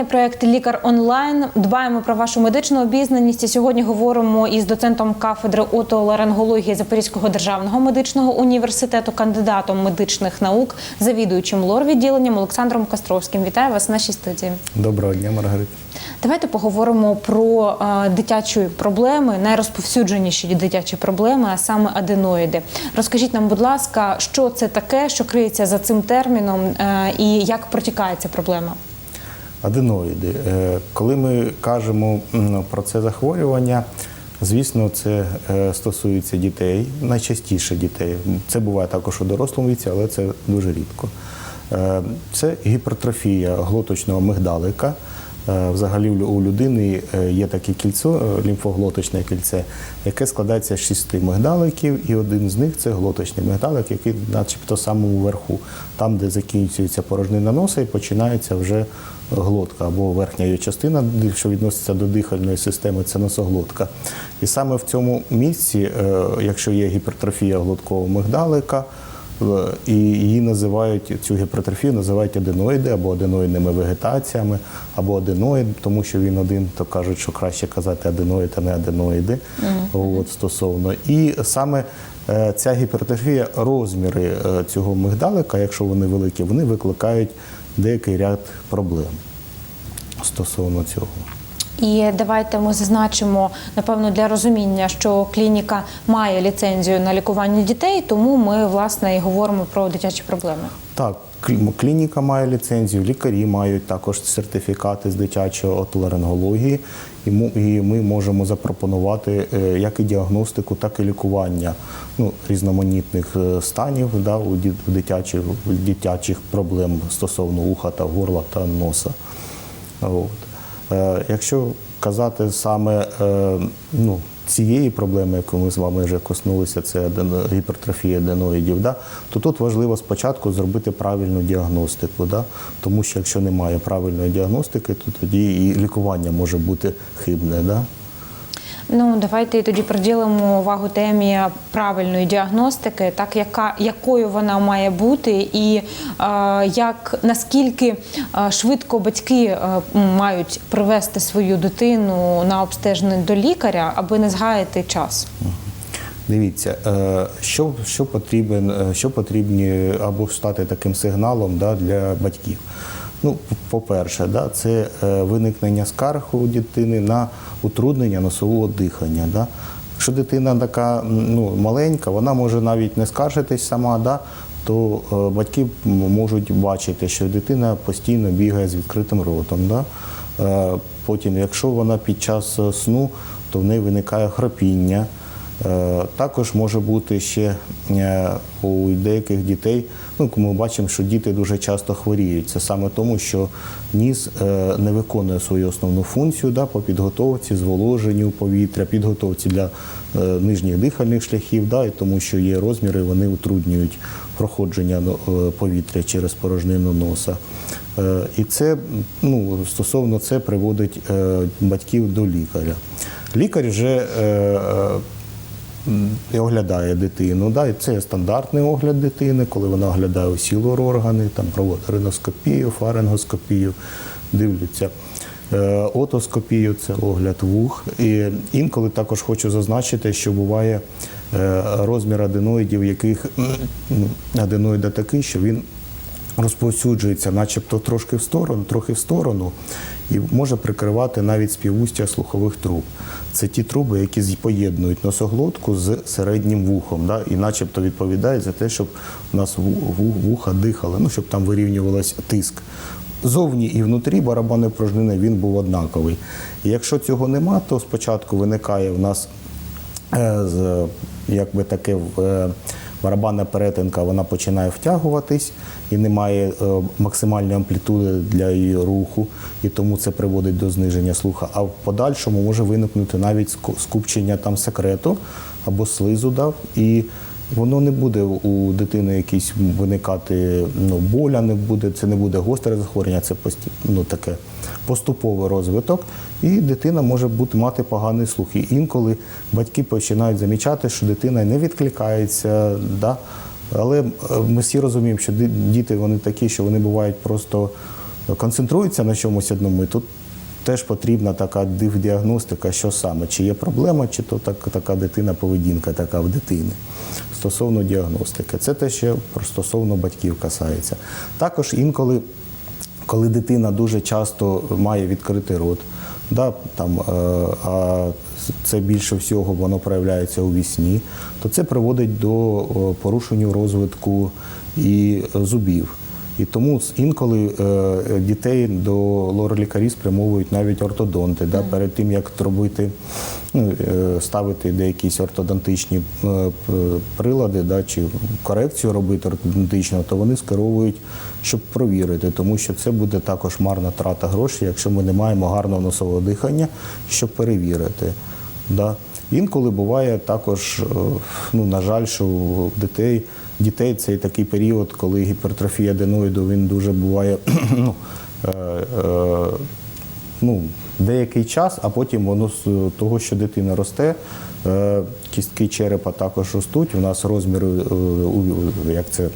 Друзі. Проект Лікар онлайн. Дбаємо про вашу медичну обізнаність. І сьогодні говоримо із доцентом кафедри отоларингології Запорізького державного медичного університету, кандидатом медичних наук, завідуючим лор відділенням Олександром Костровським. Вітаю вас в нашій студії. Доброго дня, Маргарита. Давайте поговоримо про е, дитячі проблеми, найрозповсюдженіші дитячі проблеми, а саме аденоїди. Розкажіть нам, будь ласка, що це таке, що криється за цим терміном, е, і як протікає ця проблема? Аденоїди. Е, Коли ми кажемо про це захворювання, звісно, це е, стосується дітей, найчастіше дітей. Це буває також у дорослому віці, але це дуже рідко. Е, Це гіпертрофія глоточного мигдалика. Е, Взагалі у людини е, є таке кільце, е, лімфоглоточне кільце, яке складається з шести мигдаликів, і один з них це глоточний мигдалик, який начебто самому верху, там, де закінчується порожнина носа і починається вже глотка або верхня її частина, що відноситься до дихальної системи, це носоглотка. І саме в цьому місці, якщо є гіпертрофія глоткового мигдалика, і її називають цю гіпертрофію називають аденоїди або аденоїдними вегетаціями, або аденоїд, тому що він один, то кажуть, що краще казати аденоїд, а не аденоїди. От, стосовно. І саме е, ця гіпертрофія, розміри е, цього мигдалика, якщо вони великі, вони викликають деякий ряд проблем стосовно цього. І давайте ми зазначимо напевно для розуміння, що клініка має ліцензію на лікування дітей, тому ми власне і говоримо про дитячі проблеми. Так, клі- клініка має ліцензію, лікарі мають також сертифікати з дитячої отоларингології, і ми можемо запропонувати е, як і діагностику, так і лікування ну, різноманітних е, станів да, у дитячих, дитячих проблем стосовно уха та горла та носа. От. Е, Якщо казати саме е, ну, цієї проблеми, яку ми з вами вже коснулися, це гіпертрофія аденоїдів, да, то тут важливо спочатку зробити правильну діагностику. Да, тому що якщо немає правильної діагностики, то тоді і лікування може бути хибне. Да. Ну давайте тоді приділимо увагу темі правильної діагностики, так яка якою вона має бути, і е, як наскільки е, швидко батьки е, мають привести свою дитину на обстеження до лікаря, аби не згаяти час. Дивіться, е, що, що, потрібен, що потрібні або стати таким сигналом да, для батьків. Ну, по-перше, да, це е, виникнення скарг у дитини на утруднення носового дихання. Да. Якщо дитина така ну, маленька, вона може навіть не скаржитись сама, да, то е, батьки можуть бачити, що дитина постійно бігає з відкритим ротом. Да. Е, Потім, якщо вона під час сну, то в неї виникає хропіння. Е, Також може бути ще е, у деяких дітей, ну ми бачимо, що діти дуже часто хворіють. Це саме тому, що ніс е, не виконує свою основну функцію да, по підготовці, зволоженню повітря, підготовці для нижніх дихальних шляхів, да, і тому що є розміри, вони утруднюють проходження ну, повітря через порожнину носа. І це ну, стосовно це приводить батьків до лікаря. Лікар вже і оглядає дитину. Да? І це стандартний огляд дитини, коли вона оглядає усі лор-органи, там проводить риноскопію, фарингоскопію, дивляться. Е, Отоскопію це огляд вух. І інколи також хочу зазначити, що буває е, розмір аденоїдів, яких аденоїда такий, що він розповсюджується, начебто трошки в сторону, трохи в сторону, і може прикривати навіть співустя слухових труб. Це ті труби, які поєднують носоглотку з середнім вухом, да, і начебто відповідають за те, щоб у нас ву- ву- вуха дихали, ну, щоб там вирівнювався тиск. Зовні і внутрі барабанної порожнини він був однаковий. І якщо цього нема, то спочатку виникає в нас е, якби таке в- е, барабанна перетинка, вона починає втягуватись і немає е, максимальної амплітуди для її руху, і тому це приводить до зниження слуха. А в подальшому може виникнути навіть скупчення там секрету або слизу дав, і воно не буде у дитини якісь виникати ну, боля, не буде, це не буде гостре захворювання, це пості- ну, таке поступовий розвиток, і дитина може бути мати поганий слух. І інколи батьки починають замічати, що дитина не відкликається. Да? Але е, ми всі розуміємо, що діти вони такі, що вони бувають просто концентруються на чомусь одному, і тут теж потрібна така див-діагностика, що саме, чи є проблема, чи то так, така дитина, поведінка така в дитини. Стосовно діагностики. Це те, що стосовно батьків касається. Також інколи коли дитина дуже часто має відкритий рот, да, там, е, а це більше всього воно проявляється у вісні, то це приводить до порушення розвитку і е, зубів. І тому інколи е, дітей до лор-лікарів спрямовують навіть ортодонти, да, перед тим як робити, ну, е, ставити деякісь ортодонтичні е, прилади, да, чи корекцію робити ортодонтичну, то вони скеровують, щоб провірити, тому що це буде також марна трата грошей, якщо ми не маємо гарного носового дихання, щоб перевірити. Да. Інколи буває також, ну, на жаль, що у дітей, дітей цей такий період, коли гіпертрофія аденоїду, він дуже буває ну, е, е, ну, деякий час, а потім воно з того, що дитина росте, е, кістки черепа також ростуть. У нас розміри, е, як це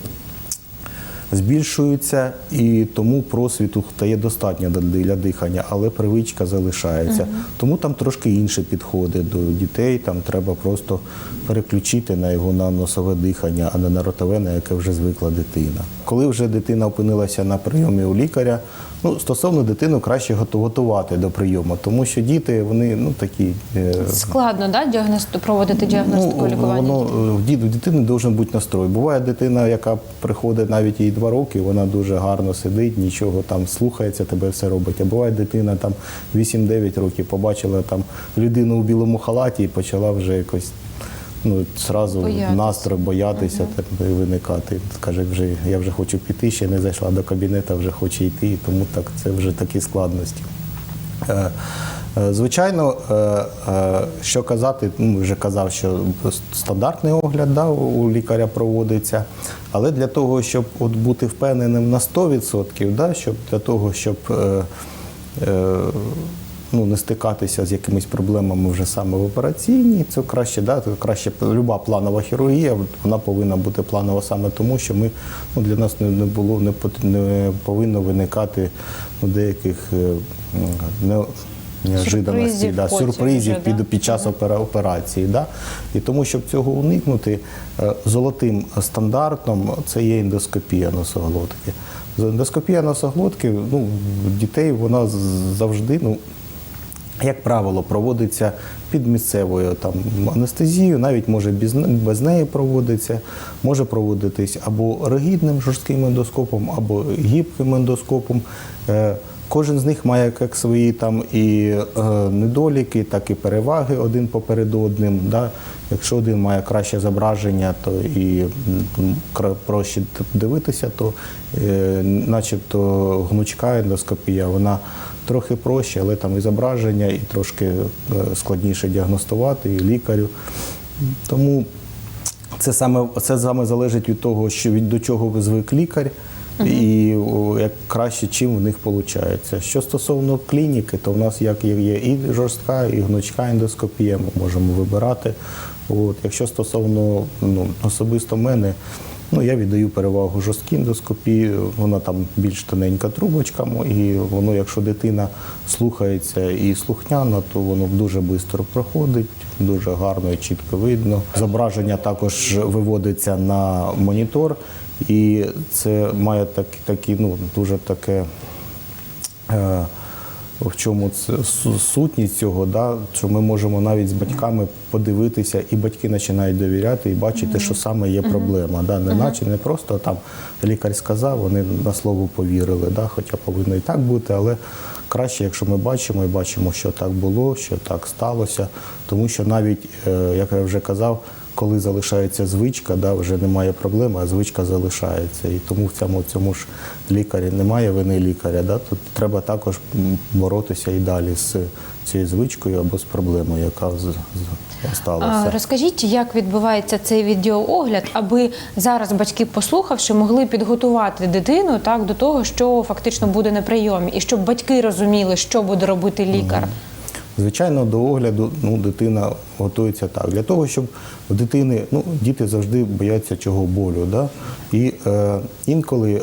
збільшуються, і тому просвіту стає достатньо для- дихання, але привичка залишається. Тому там трошки інші підходи до дітей. Там треба просто переключити на його на носове дихання, а не на ротове, на яке вже звикла дитина. Коли вже дитина опинилася на прийомі у лікаря, ну стосовно дитину краще готувати до прийому, тому що діти вони ну такі. е, Складно да, діагност... проводити діагностику Ну, лікування? воно, е, в діт- в дитини має бути настрой. Буває дитина, яка приходить навіть їй два роки, вона дуже гарно сидить, нічого там слухається, тебе все робить. А буває дитина там 8-9 років побачила там людину у білому халаті і почала вже якось. Ну, зразу Боятися. настрой боятися так, виникати. Каже, вже я вже хочу піти, ще не зайшла до кабінету, вже хоче йти, тому так це вже такі складності. Е, е, Звичайно, е, що казати, ну вже казав, що стандартний огляд да, у лікаря проводиться, але для того, щоб от бути впевненим на 100%, да, щоб для того, щоб е, е, ну, не стикатися з якимись проблемами вже саме в операційній, це краще, да, це краще люба планова хірургія, вона повинна бути планова саме тому, що ми ну, для нас не, не було не, не повинно виникати ну, деяких е, не, неожиданностей, Сюрпризів да, сюрпризів вже, під, да? під час опера- операції. Да? І тому, щоб цього уникнути, е, золотим стандартом це є ендоскопія носоглотки. Ендоскопія носоглотки ну, дітей вона завжди, ну, як правило, проводиться під місцевою там анестезією, навіть може без, неї проводиться, може проводитись або ригідним жорстким ендоскопом, або гібким ендоскопом. Е, Кожен з них має як свої там і е, недоліки, так і переваги один поперед одним. Да? Якщо один має краще зображення, то і проще дивитися, то е, начебто гнучка ендоскопія, вона трохи проще, але там і зображення, і трошки е, складніше діагностувати, і лікарю. Тому це саме, це саме залежить від того, що від до чого ви звик лікар. І о, як краще, чим в них виходить. Що стосовно клініки, то в нас як є, є і жорстка, і гнучка ендоскопія, ми можемо вибирати. От. Якщо стосовно ну, особисто мене, ну, я віддаю перевагу жорсткій ендоскопії, вона там більш тоненька трубочка, і воно, якщо дитина слухається і слухняна, то воно дуже швидко проходить, дуже гарно і чітко видно. Зображення також виводиться на монітор, і це має так, такі, ну, дуже таке. Е, в чому це сутність цього, да, що ми можемо навіть з батьками подивитися, і батьки починають довіряти і бачити, що саме є проблема. Да, не наче не просто там лікар сказав, вони на слово повірили, да, хоча повинно і так бути, але краще, якщо ми бачимо і бачимо, що так було, що так сталося. Тому що навіть, е, як я вже казав, коли залишається звичка, да, вже немає проблеми, а звичка залишається. І тому в цьому, цьому ж лікарі немає вини лікаря. Да, тут треба також боротися і далі з цією звичкою або з проблемою, яка з, з, сталася. А, Розкажіть, як відбувається цей відеоогляд, аби зараз батьки, послухавши, могли підготувати дитину так до того, що фактично буде на прийомі, і щоб батьки розуміли, що буде робити лікар. Звичайно, до огляду ну, дитина готується так. Для того, щоб в дитини, ну, діти завжди бояться чого болю. Да? І е, інколи е,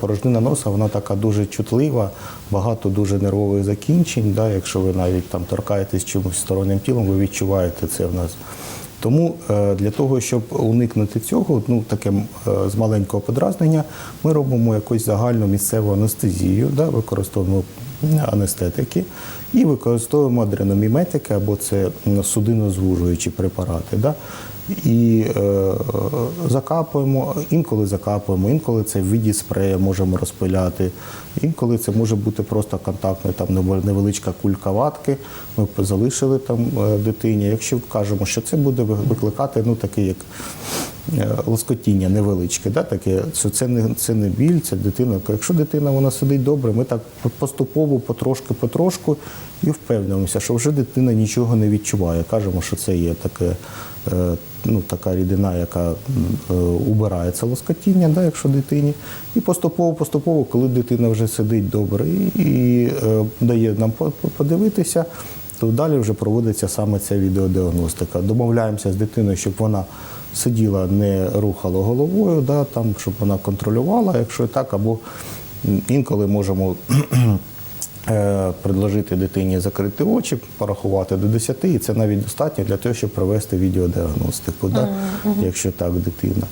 порожнина носа вона така дуже чутлива, багато дуже нервових закінчень. Да? Якщо ви навіть там торкаєтесь чимось стороннім тілом, ви відчуваєте це в нас. Тому е, для того, щоб уникнути цього, ну таке е, з маленького подразнення, ми робимо якусь загальну місцеву анестезію, да, використовуємо анестетики і використовуємо адреноміметики або це судинозвужуючі препарати. Да. І е, закапуємо, інколи закапуємо, інколи це в виді спрея можемо розпиляти, інколи це може бути просто контактна там невеличка кулька ватки. Ми залишили там е, дитині. Якщо кажемо, що це буде викликати ну таке як е, лоскотіння невеличке, да, таке, що це не це не біль, це дитина. Якщо дитина вона сидить добре, ми так поступово, потрошки, потрошку і впевнимося, що вже дитина нічого не відчуває. Кажемо, що це є таке. е, Ну, така рідина, яка м, убирає це лоскотіння, да, якщо дитині. І поступово, поступово, коли дитина вже сидить добре і, е, дає нам по- по- подивитися, то далі вже проводиться саме ця відеодіагностика. Домовляємося з дитиною, щоб вона сиділа, не рухала головою, да, там, щоб вона контролювала, якщо так, або інколи можемо е, предложити дитині закрити очі, порахувати до 10, і це навіть достатньо для того, щоб провести відеодіагностику, да, якщо так дитина.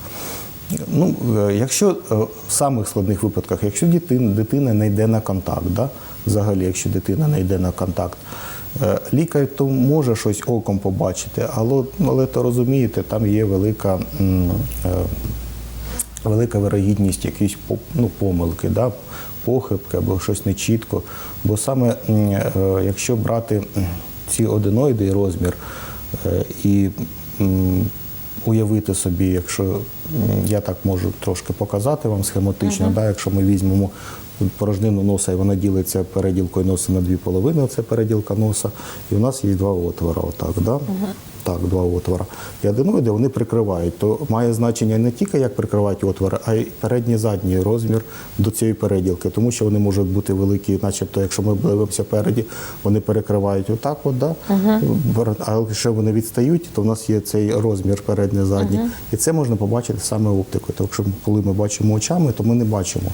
Ну, е, якщо е, в самих складних випадках, якщо дитина, дитина не йде на контакт, да, взагалі, якщо дитина не йде на контакт, е, лікар то може щось оком побачити, але, але то розумієте, там є велика. велика вирогідність якісь ну, помилки, да, похибки або щось нечітко. Бо саме якщо брати ці одиноїди і розмір і уявити собі, якщо я так можу трошки показати вам схематично, да, якщо ми візьмемо порожнину носа, і вона ділиться переділкою носа на дві половини, це переділка носа, і у нас є два отвора. Отак, да? Так, два отвора. І аденоїди вони прикривають. То має значення не тільки як прикривають отвори, а й передній задній розмір до цієї переділки, тому що вони можуть бути великі, начебто, якщо ми дивимося переді, вони перекривають отак, от, да? а якщо вони відстають, то в нас є цей розмір передній задній. І це можна побачити саме оптикою. Тому що коли ми бачимо очами, то ми не бачимо,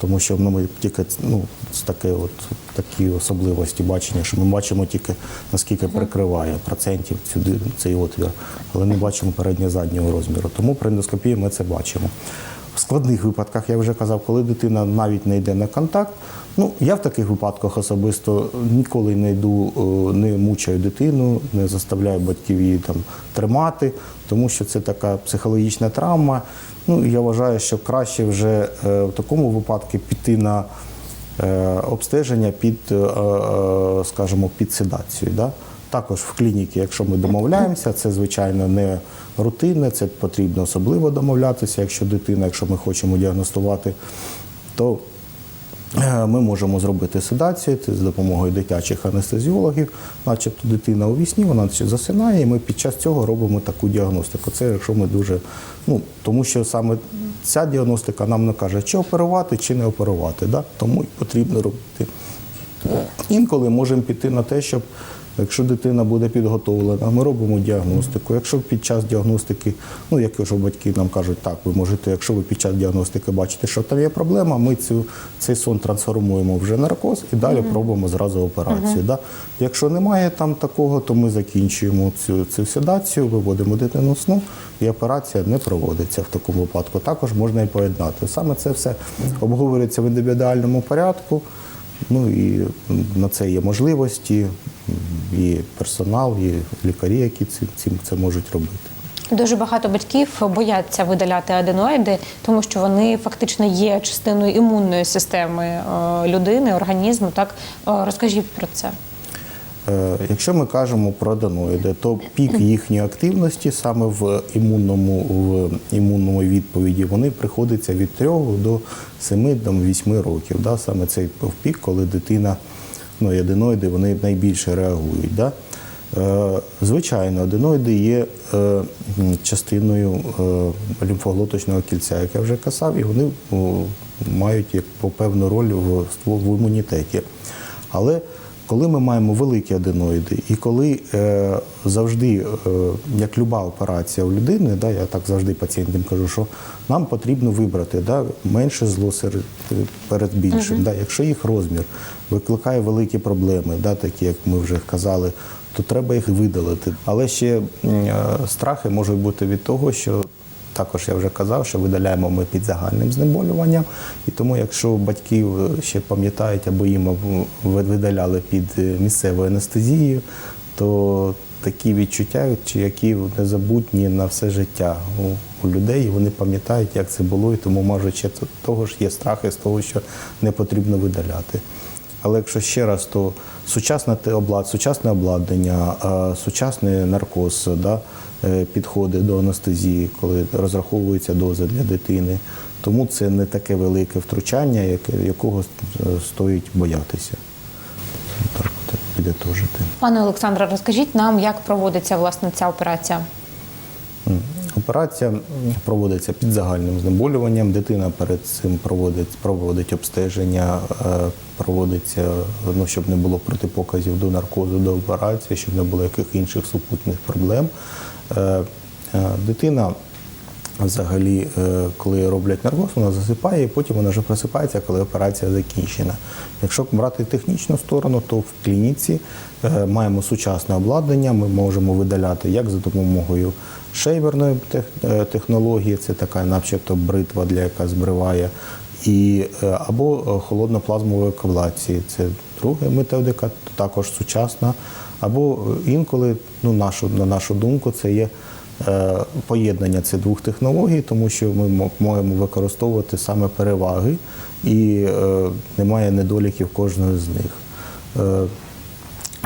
тому що ну, ми тільки ну, таке от, такі особливості бачення, що ми бачимо тільки наскільки перекриває процентів сюди цей отвір, але не бачимо переднього заднього розміру. Тому при ендоскопії ми це бачимо. В складних випадках я вже казав, коли дитина навіть не йде на контакт. Ну я в таких випадках особисто ніколи не йду, е, не мучаю дитину, не заставляю батьків її там тримати, тому що це така психологічна травма. Ну я вважаю, що краще вже е, в такому випадку піти на е, обстеження під, скажімо, під седацію. Да? Також в клініці, якщо ми домовляємося, це звичайно не рутинне, це потрібно особливо домовлятися. Якщо дитина, якщо ми хочемо діагностувати, то е, ми можемо зробити седацію з допомогою дитячих анестезіологів, начебто дитина у вісні, вона засинає, і ми під час цього робимо таку діагностику. Це якщо ми дуже, ну тому що саме ця діагностика нам не каже, чи оперувати, чи не оперувати. Да? Тому і потрібно робити. Інколи можемо піти на те, щоб якщо дитина буде підготовлена, ми робимо діагностику. Якщо під час діагностики, ну якщо батьки нам кажуть, так, ви можете, якщо ви під час діагностики бачите, що там є проблема, ми цю, цей сон трансформуємо вже наркоз і далі пробуємо зразу операцію. Да? Якщо немає там такого, то ми закінчуємо цю, цю седацію, виводимо дитину сну, і операція не проводиться в такому випадку. Також можна і поєднати. Саме це все обговорюється в індивідуальному порядку. Ну і на це є можливості, і персонал, і лікарі, які цим це можуть робити. Дуже багато батьків бояться видаляти аденоїди, тому що вони фактично є частиною імунної системи е, людини, організму. Так Е, розкажіть про це. Е, Якщо ми кажемо про аденоїди, то пік їхньої активності саме в імунному, в імунному відповіді вони приходиться від 3 до 7 до 8 років. Да? Саме цей пік, коли дитина, ну аденоїди, вони найбільше реагують. Да? Е, Звичайно, аденоїди є е, частиною е, лімфоглоточного кільця, як я вже казав, і вони мають певну роль в імунітеті. Але Коли ми маємо великі аденоїди, і коли е, завжди, е, як люба операція у людини, да, я так завжди пацієнтам кажу, що нам потрібно вибрати да, менше зло серед, перед більшим. Да, якщо їх розмір викликає великі проблеми, да, такі як ми вже казали, то треба їх видалити. Але ще е, страхи можуть бути від того, що також я вже казав, що видаляємо ми під загальним знеболюванням. І тому, якщо батьки ще пам'ятають або їм видаляли під е, місцевою анестезією, то такі відчуття, які незабутні на все життя у, людей, вони пам'ятають, як це було, і тому, може, ще того ж є страхи з того, що не потрібно видаляти. Але якщо ще раз, то сучасне те- облад, сучасне обладнання, сучасний наркоз, да, е, підходи до анестезії, коли розраховуються дози для дитини. Тому це не таке велике втручання, якого е, стоїть боятися. Так, підітожити. Пане Олександре, розкажіть нам, як проводиться власне ця операція? Операція проводиться під загальним знеболюванням. Дитина перед цим проводить, проводить обстеження, е, проводиться, ну, щоб не було протипоказів до наркозу, до операції, щоб не було яких інших супутніх проблем. Е, е, Дитина взагалі, е, коли роблять наркоз, вона засипає, і потім вона вже просипається, коли операція закінчена. Якщо брати технічну сторону, то в клініці е, маємо сучасне обладнання, ми можемо видаляти як за допомогою шейверної е, технології, це така начебто бритва, для яка збриває, і, або холодноплазмової каблації. Це друга методика, також сучасна. Або інколи, ну, нашу, на нашу думку, це є поєднання цих двох технологій, тому що ми мо- можемо використовувати саме переваги і е, немає недоліків кожної з них. Е,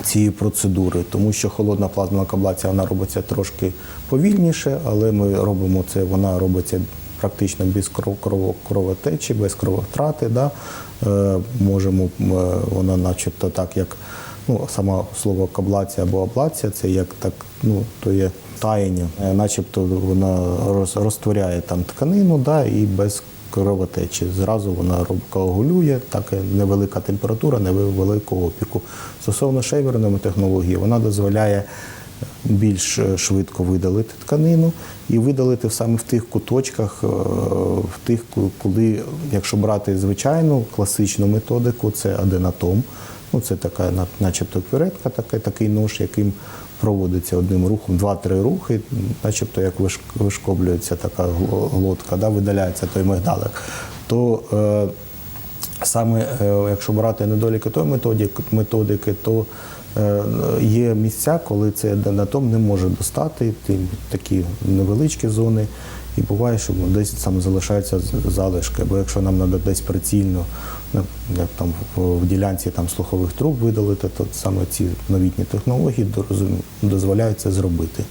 цієї процедури, тому що холодна плазмова каблація вона робиться трошки повільніше, але ми робимо це, вона робиться практично без кров, кров, кровотечі, без кровотрати. Да? Е, можемо, е, вона начебто так, як ну, сама слово каблація або аблація, це як так, ну, то є таяння, Е, начебто вона роз, розтворяє там тканину да, і без кровотечі. Зразу вона коагулює, так і невелика температура, невеликого опіку. Стосовно шейверної технології, вона дозволяє більш е, швидко видалити тканину і видалити саме в тих куточках, е, в тих, ку- коли, якщо брати звичайну класичну методику, це аденатом. Ну, це така, начебто, кюретка, така, такий нож, яким проводиться одним рухом, два-три рухи, начебто як вишкоблюється така гло- глотка, да, видаляється той мигдалик. То е, саме е, якщо брати недоліки тої методики, методики то е, є місця, коли цей аденатом не може достати такі невеличкі зони. І буває, що десь там залишаються залишки, або якщо нам треба десь прицільно, як там в, в ділянці там, слухових труб видалити, то саме ці новітні технології дозволяють це зробити.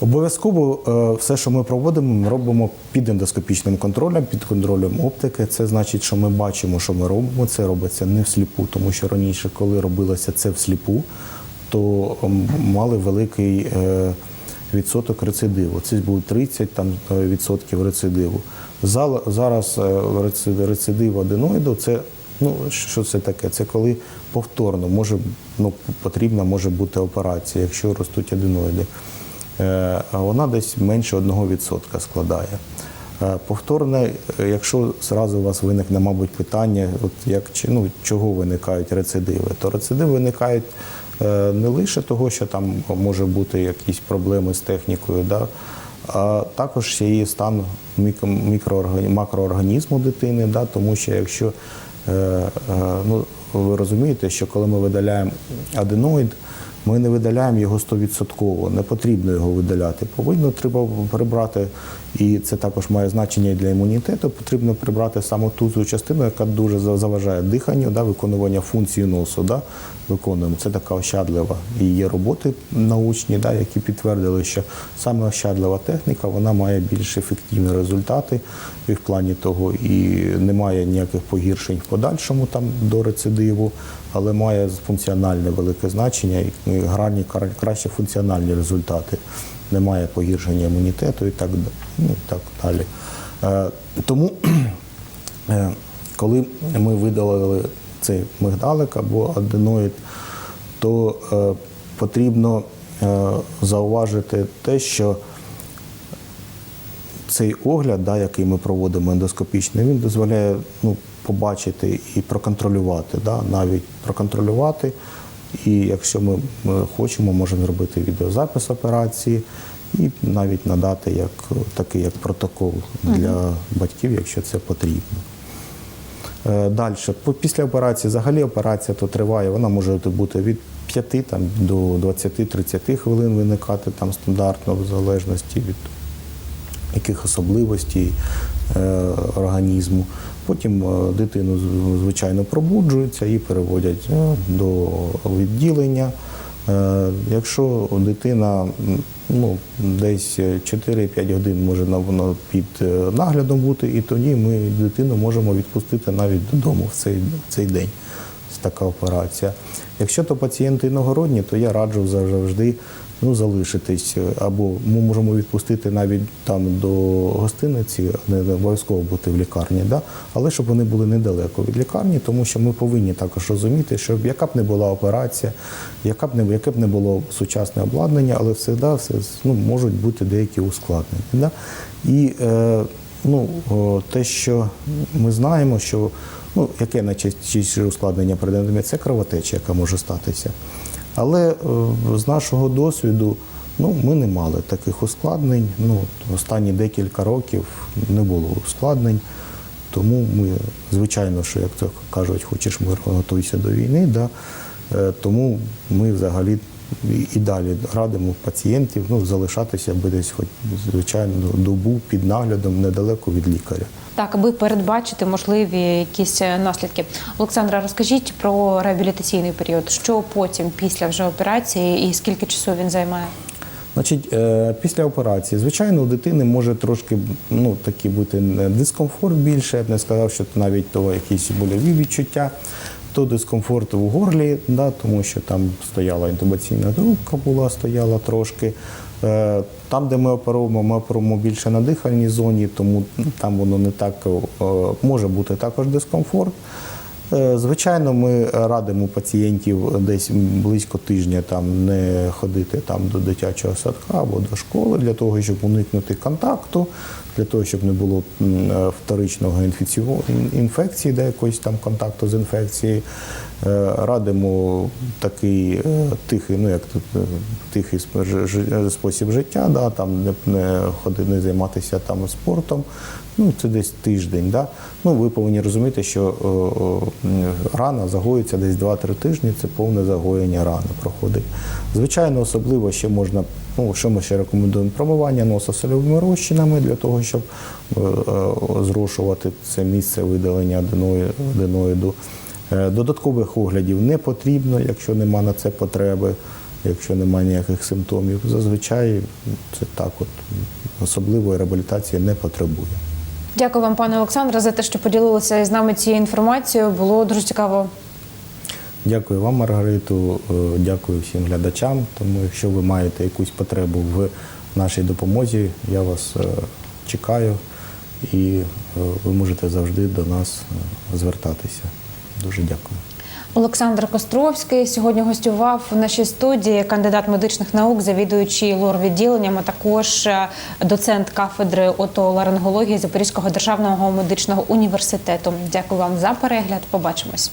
Обов'язково е, все, що ми проводимо, ми робимо під ендоскопічним контролем, під контролем оптики. Це значить, що ми бачимо, що ми робимо. Це робиться не всліпу, тому що раніше, коли робилося це всліпу, то мали великий е, відсоток рецидиву. Це був 30 там, е, відсотків рецидиву. Зараз е, рецидив аденоїду це. Ну, що це таке? Це коли повторно може, ну, потрібна може бути операція, якщо ростуть аденоїди. Е, вона десь менше 1% складає. Е, Повторне, якщо зразу у вас виникне, мабуть, питання, от як, чи- ну, чого виникають рецидиви, то рецидиви виникають не лише того, що там може бути якісь проблеми з технікою, да, а також ще її стан макроорганізму дитини, да, тому що якщо е, е, ну, ви розумієте, що коли ми видаляємо аденоїд, ми не видаляємо його 100%, не потрібно його видаляти. Повинно треба прибрати, і це також має значення і для імунітету. Потрібно прибрати саме ту частину, яка дуже заважає диханню, да, виконування функції носу. Да, виконуємо. Це така ощадлива. І є роботи научні, да, які підтвердили, що саме ощадлива техніка вона має більш ефективні результати і в плані того, і немає ніяких погіршень в подальшому там до рецидиву, але має функціональне велике значення і гарні, кра- краще функціональні результати. Немає погіршення імунітету і так, ну, так далі. Е, тому Е, Коли ми видалили це мигдалик або аденоїд, то е, потрібно е, зауважити те, що цей огляд, да, який ми проводимо ендоскопічний, він дозволяє ну, побачити і проконтролювати, да, навіть проконтролювати. І якщо ми, хочемо, можемо зробити відеозапис операції і навіть надати як такий як протокол для батьків, якщо це потрібно. Далі, після операції, взагалі операція то триває, вона може бути від 5 там, до 20-30 хвилин виникати там стандартно, в залежності від яких особливостей е, організму. Потім е, дитину звичайно пробуджуються і переводять е, до відділення. Е, Якщо дитина ну, десь 4-5 годин може під наглядом бути, і тоді ми дитину можемо відпустити навіть додому в цей, в цей день. Така операція. Якщо то пацієнти іногородні, то я раджу завжди ну, залишитись. е, Або ми можемо відпустити навіть там до гостиниці, не обов'язково бути в лікарні, да? але щоб вони були недалеко від лікарні, тому що ми повинні також розуміти, що яка б не була операція, яка б не, яке б не було сучасне обладнання, але завжди все, ну, можуть бути деякі ускладнення. Да? І е, ну, те, що ми знаємо, що ну, яке найчастіше ускладнення при це кровотеча, яка може статися. Але е, з нашого досвіду ну, ми не мали таких ускладнень. Ну, останні декілька років не було ускладнень. Тому ми, звичайно, що як то кажуть, хочеш мир, готуйся до війни. Да? Е, Тому ми взагалі і- далі радимо пацієнтів ну, залишатися аби десь хоч звичайно добу під наглядом недалеко від лікаря. Так, аби передбачити можливі якісь е, наслідки. Олександра, розкажіть про реабілітаційний період. Що потім, після вже операції, і скільки часу він займає? Значить, е, після операції, звичайно, у дитини може трошки ну, такі бути е, дискомфорт більше. Я б не сказав, що навіть то якісь больові відчуття, то дискомфорт у горлі, да, тому що там стояла інтубаційна трубка, була, стояла трошки. Е, Там, де ми оперуємо, ми оперуємо більше на дихальній зоні, тому там воно не так е, може бути також дискомфорт. Е, Звичайно, ми радимо пацієнтів десь близько тижня там не ходити там до дитячого садка або до школи для того, щоб уникнути контакту, для того, щоб не було е, вторичного інфекції, де якогось там контакту з інфекцією. Е, Радимо такий е, тихий, ну як тихий спосіб життя, да, там не, не ходити, не займатися там спортом. Ну, це десь тиждень. Да? Ну, ви повинні розуміти, що о, о, рана загоюється десь 2-3 тижні, це повне загоєння рани проходить. Звичайно, особливо ще можна, ну, що ми ще рекомендуємо, промивання носа сольовими розчинами для того, щоб е, е, зрошувати це місце видалення аденої- аденоїду. Е, Додаткових оглядів не потрібно, якщо нема на це потреби, якщо немає ніяких симптомів. Зазвичай це так, от особливої реабілітації не потребує. Дякую вам, пане Олександре, за те, що поділилися з нами цією інформацією. Було дуже цікаво. Дякую вам, Маргариту. е, Дякую всім глядачам. Тому, якщо ви маєте якусь потребу в нашій допомозі, я вас е, чекаю і е, ви можете завжди до нас звертатися. Дуже дякую. Олександр Костровський сьогодні гостював в нашій студії кандидат медичних наук, завідуючий лор-відділенням, а також доцент кафедри отоларингології Запорізького державного медичного університету. Дякую вам за перегляд. Побачимось.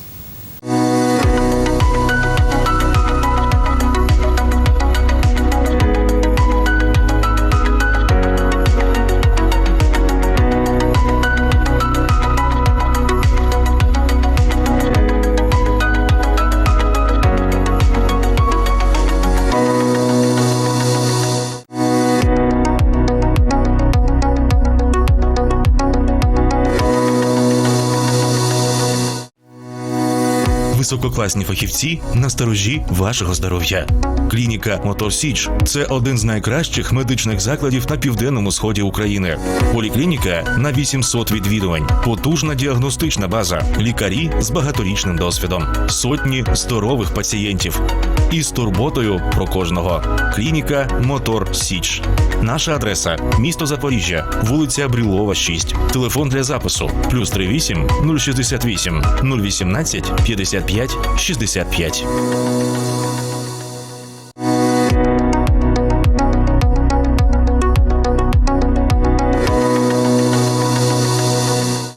Висококласні фахівці на сторожі вашого здоров'я. Клініка Мотор Січ це один з найкращих медичних закладів на південному сході України. Поліклініка на 800 відвідувань, потужна діагностична база, лікарі з багаторічним досвідом, сотні здорових пацієнтів. Із турботою про кожного. Клініка Мотор Січ. Наша адреса місто Запоріжжя, вулиця Брілова, 6. Телефон для запису плюс 38 068 018 55 65.